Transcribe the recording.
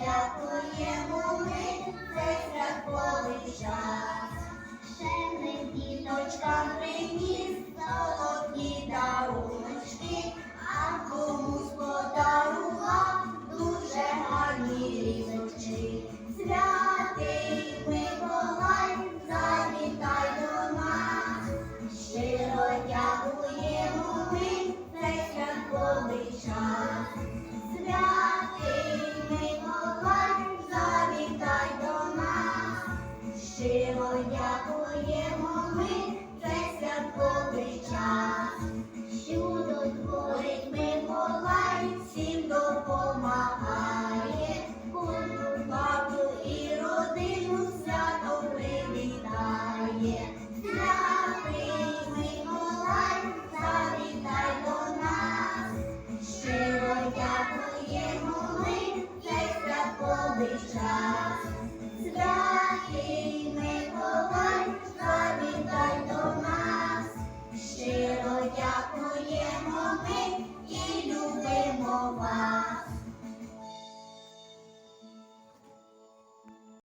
дякуємо ми цей святковий час, щедрим діточкам прийняти. Щиро дякуємо ми цей святковий час, чудо творить Миколай, всім допомагає, кожну бабу і родину свято привітає. Святий Миколай, завітай до нас, щиро дякуємо ми цей святковий час.